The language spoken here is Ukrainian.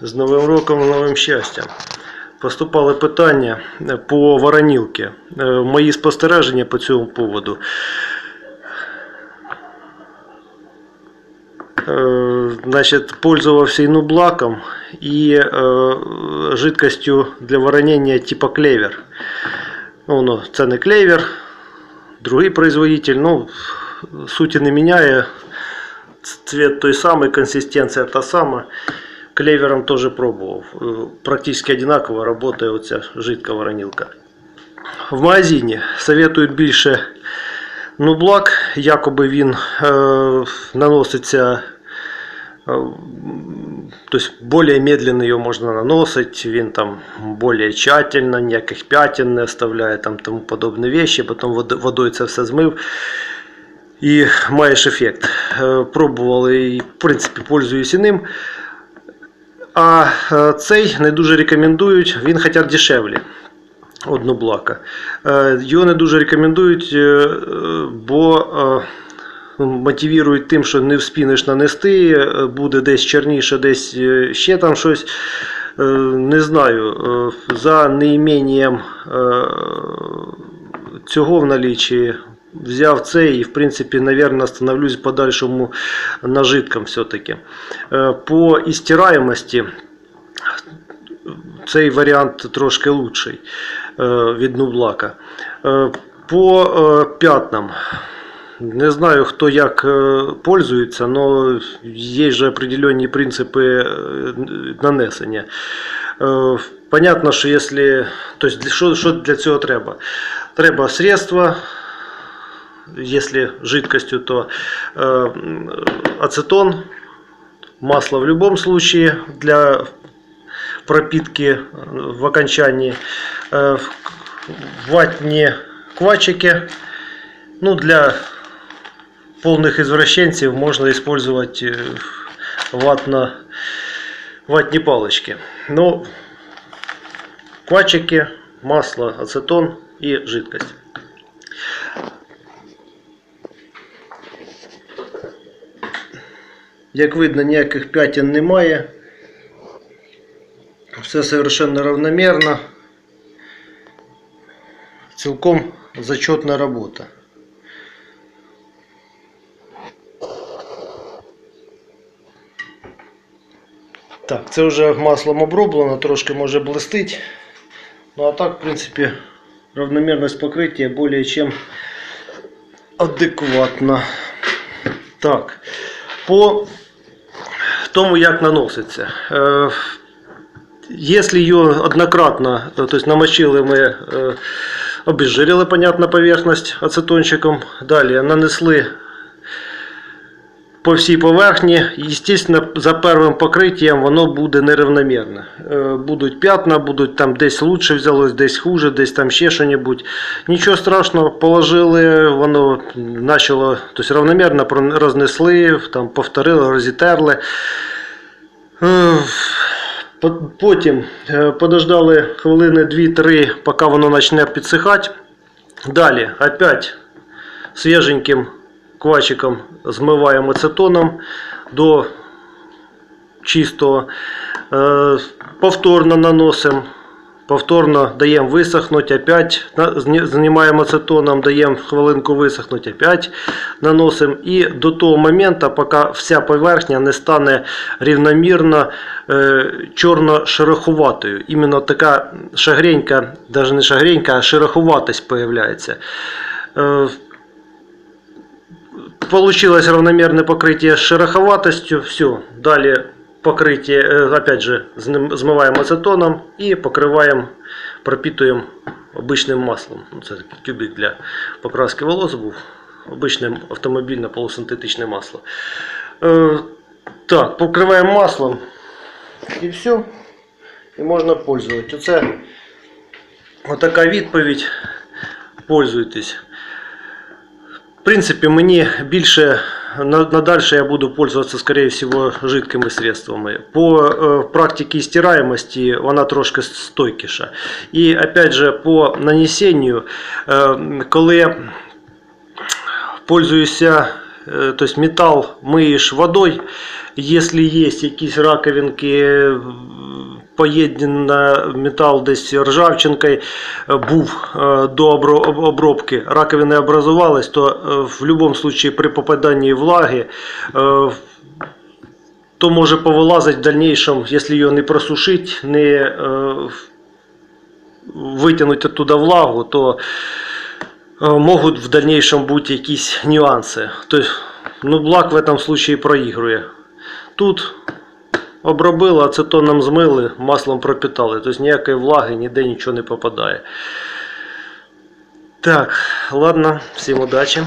З Новим роком, новим щастям. Поступали питання е, по воронілки. Е, Мої спостереження по цьому поводу. Е, Значить, пользовався інублаком і е, жидкостю для воронення типа клевер. Ну, ну, це не клевер, другий производитель, ну, суті не міняє. Цвет той самий, консистенція та сама. Клевером тоже пробовал. Э, Практически одинаково работает оця жидка воронилка. В магазині советують більше нублак, якоби він е, наноситься. е, Тобто более медленно його можна наносити, він там более тщательно, ніяких пятен не оставляє, там тому подобні вещи, потім вод- водою це все змив і маєш ефект. Е, Пробували в принципі пользуюсь і ним. А е, цей не дуже рекомендують, він хоча дешевле одноблака. Е, Його не дуже рекомендують, е, бо мотивують тим, що не вспінеш нанести, буде десь чорніше, десь ще там щось. Не знаю, за неіменням цього в налічі взяв цей і, в принципі, наверное, становлюсь в подальшому на жидком все-таки. Е, По істираємості цей варіант трошки лучший е, від Нублака. Е, По п'ятнам. Не знаю, хто як пользується, але є же определенні принципи нанесення. Понятно, що якщо, тобто, що для цього треба? Треба средства, если жидкостью, то э, ацетон, масло в любом случае для пропитки э, в окончании, э, ватні квачики. Ну, для полных извращенцев можно использовать ватно, ватні палочки. Ну, квачики, масло, ацетон и жидкость. Як видно, ніяких п'ятин немає. Все совершенно равномерно. Цілком зачетна робота. Так, це вже маслом оброблено, трошки може блистить. Ну а так, в принципі, равномірність покриття более чем адекватна. Так, по тому, як наноситься. Если його однократно, то есть намочили ми, е, обезжирили, понятно, поверхність ацетончиком, далі нанесли по всій поверхні, естественно, за первим покриттям воно буде нерівномірне. Е, Будуть п'ятна, будуть там десь лучше взялось, десь хуже, десь там ще щось. Нічого страшного, положили, воно почало, тобто равномірно про- рознесли, там повторили, розітерли. Е, Потім е, подождали хвилини 2-3, поки воно почне підсихати. Далі опять свіженьким квачиком змиваємо ацетоном до чистого. Е, Повторно наносимо. Повторно даємо висохнути, опять знімаємо ацетоном, даємо хвилинку висохнути, опять наносимо. І до того моменту, поки вся поверхня не стане рівномірно е, чорно-шероховатою. Іменно така шагренька, навіть не шагренька, а шероховатость появляється. Е, Получилось равномерное покрытие с шероховатостью. Все. Далее покрытие, э, опять же, зн- змиваем ацетоном и покрываем, пропитываем обычным маслом. Ну, Це такий тюбик для покраски волос був. Обичне автомобільне полусинтетичне масло. Е, так, покриваємо маслом і все. І можна пользуватися. Оце отака відповідь. Пользуйтесь. В принципе, мені більше на, на дальше я буду пользоваться, скорее всего, жидкими средствами. По э, практике стираемости вона трошки стойкіша. І опять же, по нанесенню, э, коли пользуюся, э, то есть металл миєш водой, Якщо є якісь раковинки, поєднана метал десь ржавчинкою е, був е, до обробки, раковини образувались, то е, в будь-якому випадку при попаданні влаги то може повилазити в дальнейшем, якщо його не просушить, не витягнути оттуда влагу, то можуть в дальнейшем бути якісь нюанси. Тобто, ну, блак в этом случае проігрує. Тут обробили, ацетоном змили, маслом пропитали. Тобто ніякої влаги, ніде нічого не попадає. Так, ладно, всім удачі.